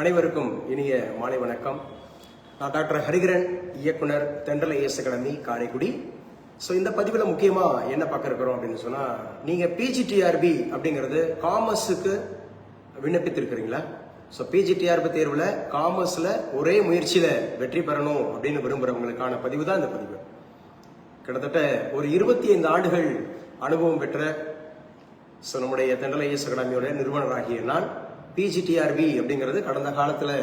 அனைவருக்கும் இனிய மாலை வணக்கம். நான் டாக்டர் ஹரிகரன் இயக்குனர் தென்றலை இயேசு அகாடமி காரைக்குடி. ஸோ இந்த பதிவில் முக்கியமாக என்ன பார்க்க இருக்கிறோம் அப்படின்னு சொன்னால் நீங்கள் பிஜிடிஆர்பி அப்படிங்கிறது காமர்ஸுக்கு விண்ணப்பித்திருக்கிறீங்களா? ஸோ பிஜிடிஆர்பி தேர்வில் காமர்ஸில் ஒரே முயற்சியில் வெற்றி பெறணும் அப்படின்னு விரும்புகிறவங்களுக்கான பதிவு தான் இந்த பதிவு. கிட்டத்தட்ட ஒரு இருபத்தி ஐந்து ஆண்டுகள் அனுபவம் பெற்ற ஸோ நம்முடைய தென்றலை இயேசு அகாடமியோட நிறுவனராகிய நான் பிஜிடிஆர்பி அப்படிங்கிறது கடந்த காலத்தில்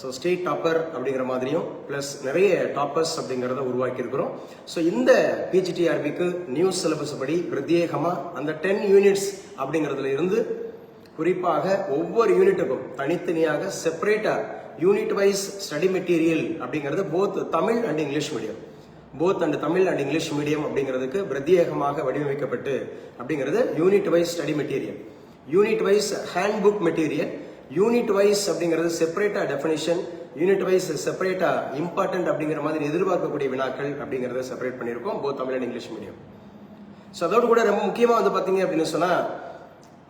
ஸோ ஸ்டேட் டாப்பர் அப்படிங்கிற மாதிரியும் ப்ளஸ் நிறைய டாப்பர்ஸ் அப்படிங்கிறத உருவாக்கியிருக்கிறோம். ஸோ இந்த பிஜிடிஆர்பிக்கு நியூஸ் சிலபஸ் படி பிரத்யேகமாக அந்த டென் யூனிட்ஸ் அப்படிங்கிறதுல இருந்து குறிப்பாக ஒவ்வொரு யூனிட்டுக்கும் தனித்தனியாக செப்பரேட்டாக யூனிட் வைஸ் ஸ்டடி மெட்டீரியல் அப்படிங்கிறது both Tamil and English medium both and Tamil and English medium அப்படிங்கிறதுக்கு பிரத்யேகமாக வடிவமைக்கப்பட்டு அப்படிங்கிறது unit wise study material unit wise handbook material unit wise அப்படிங்கிறது செப்பரேட்டா டெஃபினேஷன் யூனிட் வைஸ் செப்பரேட்டா இம்பார்ட்டன்ட் அப்படிங்கிற மாதிரி எதிர்பார்க்கக்கூடிய வினாக்கள் அப்படிங்கிறத செப்பரேட் பண்ணியிருக்கோம். Both Tamil and English medium so அதோடு கூட ரொம்ப முக்கியமாக வந்து பார்த்தீங்க அப்படின்னு சொன்னால்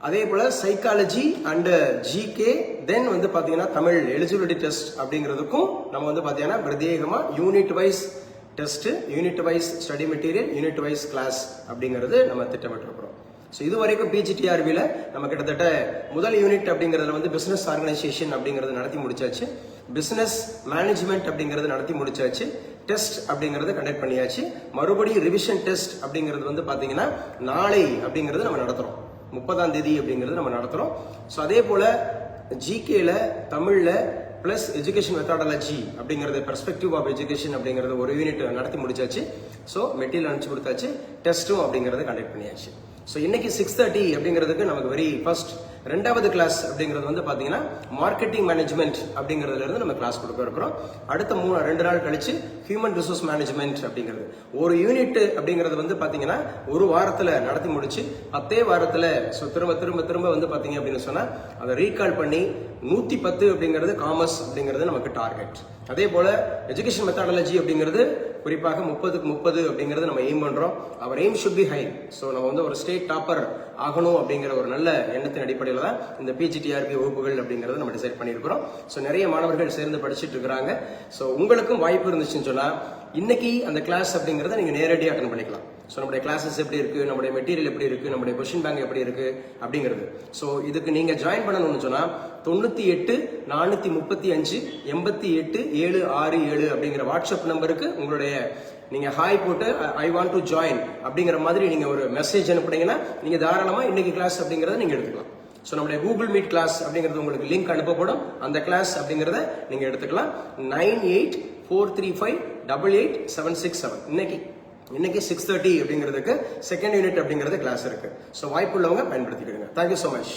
அதே போல் சைக்காலஜி அண்ட் ஜிகே தென் வந்து பார்த்தீங்கன்னா தமிழ் எலிஜிபிலிட்டி டெஸ்ட் அப்படிங்கிறதுக்கும் நம்ம வந்து பார்த்தீங்கன்னா பிரத்யேகமாக unit wise test unit wise study material unit wise class அப்படிங்கிறது நம்ம திட்டமிட்டிருக்கிறோம். ஸோ இது வரைக்கும் பிஜிடிஆர்பியில் நம்ம கிட்டத்தட்ட முதல் யூனிட் அப்படிங்கிறதுல வந்து பிஸ்னஸ் ஆர்கனைசேஷன் அப்படிங்கிறது நடத்தி முடிச்சாச்சு. பிஸ்னஸ் மேனேஜ்மெண்ட் அப்படிங்கிறது நடத்தி முடிச்சாச்சு. டெஸ்ட் அப்படிங்கறத கண்டக்ட் பண்ணியாச்சு. மறுபடியும் ரிவிஷன் டெஸ்ட் அப்படிங்கிறது வந்து பார்த்தீங்கன்னா நாளை அப்படிங்கிறது நம்ம நடத்துகிறோம் முப்பதாம் தேதி அப்படிங்கிறது நம்ம நடத்துகிறோம் ஸோ அதே போல் ஜிகேல தமிழில் ப்ளஸ் எஜுகேஷன் மெத்தாடாலஜி அப்படிங்கிறது பெர்ஸ்பெக்டிவ் ஆஃப் எஜுகேஷன் அப்படிங்கிறது ஒரு யூனிட் நடத்தி முடிச்சாச்சு. ஸோ மெட்டீரியல் அனுப்பிச்சு கொடுத்தாச்சு. டெஸ்ட்டும் அப்படிங்கிறத கண்டக்ட் பண்ணியாச்சு. ஸோ இன்னைக்கு சிக்ஸ் தேர்ட்டி அப்படிங்கிறதுக்கு நமக்கு வெரி ஃபர்ஸ்ட் ரெண்டாவது கிளாஸ் அப்படிங்கிறது வந்து பார்த்தீங்கன்னா மார்க்கெட்டிங் மேனேஜ்மெண்ட் அப்படிங்கிறதுல இருந்து நம்ம கிளாஸ் கொடுக்க இருக்கிறோம். அடுத்த மூணு ரெண்டு நாள் கழிச்சு ஹியூமன் ரிசோர்ஸ் மேனேஜ்மெண்ட் அப்படிங்கிறது. ஒரு யூனிட் அப்படிங்கிறது வந்து பார்த்தீங்கன்னா ஒரு வாரத்தில் நடத்தி முடிச்சு பத்தே வாரத்தில் ஸோ திரும்ப திரும்ப திரும்ப வந்து பார்த்தீங்க அப்படின்னு சொன்னால் அதை ரீகால் பண்ணி நூற்றி பத்து அப்படிங்கிறது காமர்ஸ் அப்படிங்கிறது நமக்கு டார்கெட் அதே போல் எஜுகேஷன் மெத்தாடாலஜி அப்படிங்கிறது குறிப்பாக முப்பதுக்கு முப்பது அப்படிங்கிறது நம்ம எய்ம் பண்ணுறோம் our aim should be high so நம்ம வந்து ஒரு ஸ்டேட் டாப்பர் ஆகணும் அப்படிங்கிற ஒரு நல்ல எண்ணத்தின் அடிப்படையில் தான் இந்த பிஜிடிஆர்பி வகுப்புகள் அப்படிங்கிறத நம்ம டிசைட் பண்ணியிருக்கிறோம். ஸோ நிறைய மாணவர்கள் சேர்ந்து படிச்சுட்டு இருக்கிறாங்க ஸோ உங்களுக்கும் வாய்ப்பு இருந்துச்சுன்னு சொன்னால் இன்னைக்கு அந்த கிளாஸ் அப்படிங்கிறத நீங்கள் நேரடியாக அட்டன் பண்ணிக்கலாம். ஸோ நம்முடைய கிளாஸஸ் எப்படி இருக்கு? நம்முடைய மெட்டீரியல் எப்படி இருக்கு? நம்முடைய கொஷின் பேங்க் எப்படி இருக்கு? அப்படிங்கிறது. ஸோ இதுக்கு நீங்க ஜாயின் பண்ணணும்னு சொன்னா தொண்ணூத்தி எட்டு நானூத்தி முப்பத்தி அஞ்சு எண்பத்தி எட்டு ஏழு ஆறு ஏழு அப்படிங்கிற வாட்ஸ்அப் நம்பருக்கு உங்களுடைய நீங்க ஹாய் போட்டு ஐ வாண்ட் டு ஜாயின் அப்படிங்கிற மாதிரி நீங்க ஒரு மெசேஜ் அனுப்புனீங்கன்னா நீங்க தாராளமா இன்னைக்கு கிளாஸ் அப்படிங்கிறத நீங்க எடுத்துக்கலாம். ஸோ நம்முடைய கூகுள் மீட் கிளாஸ் அப்படிங்கிறது உங்களுக்கு லிங்க் அனுப்பப்படும். அந்த கிளாஸ் அப்படிங்கிறத நீங்கள் எடுத்துக்கலாம். Nine eight four three five double eight seven six seven. இன்னைக்கு இன்னைக்கு சிக்ஸ் தேர்ட்டி அப்படிங்கிறதுக்கு செகண்ட் யூனிட் அப்படிங்கிறது கிளாஸ் இருக்கு. ஸோ வாய்ப்புள்ளவங்க பயன்படுத்திக்கிடுங்க. Thank you so much